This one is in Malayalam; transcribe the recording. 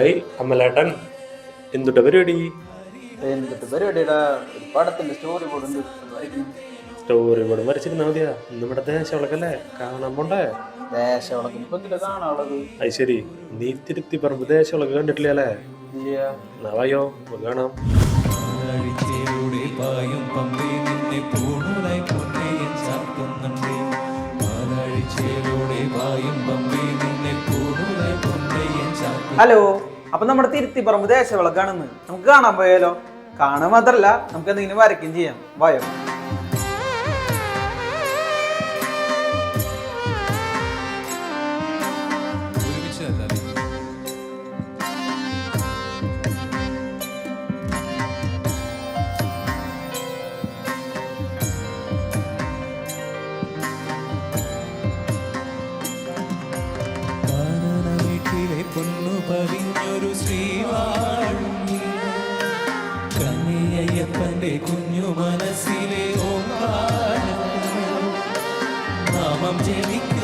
ഏയ് അമ്മലേട്ടൻ എന്തുട്ട പരിപാടി? എന്നിട്ട് പരിപാടിയുടെ? ഒരു പടത്തിന്റെ സ്റ്റോറി ബോർഡ് ഉണ്ട്. അത് വരയ്ക്കണം. സ്റ്റോറി ബോർഡ് വരച്ചിരുന്നാ മതിയാ. നമ്മുടെ ദേശവിളക്കല്ലേ? കാണാൻ പോണ്ടേ? ദേശവിളക്ക്. ഇപ്പൊ എന്തിനാ കാണാനുള്ളത്? അത് ശരി. നീ തിരുത്തി പറമ്പ് ദേശവിളക്ക് കണ്ടിട്ടില്ല അല്ലേ എന്നാ കാണാം. പായും പമ്പേ നിന്നെ പൂണൂലായി പൊന്നേയൻ ചാർത്തുന്നുണ്ടേ പാലാഴിച്ചേരുടെ പായും പമ്പേ ഹലോ അപ്പൊ നമ്മുടെ തിരുത്തിപ്പറമ്പ് ദേശവിളക്കാണെന്ന് നമുക്ക് കാണാൻ പോയാലോ? കാണാൻ മാത്രല്ല നമുക്ക് എന്തെങ്കിലും വരയ്ക്കുകയും ചെയ്യാം. വായോ. പൊന്നു പതിഞ്ഞൊരു ശ്രീവാഴി കന്നിയയ്യപ്പന്റെ കുഞ്ഞു മനസ്സിലെ ഓ നാമം ജപിക്കും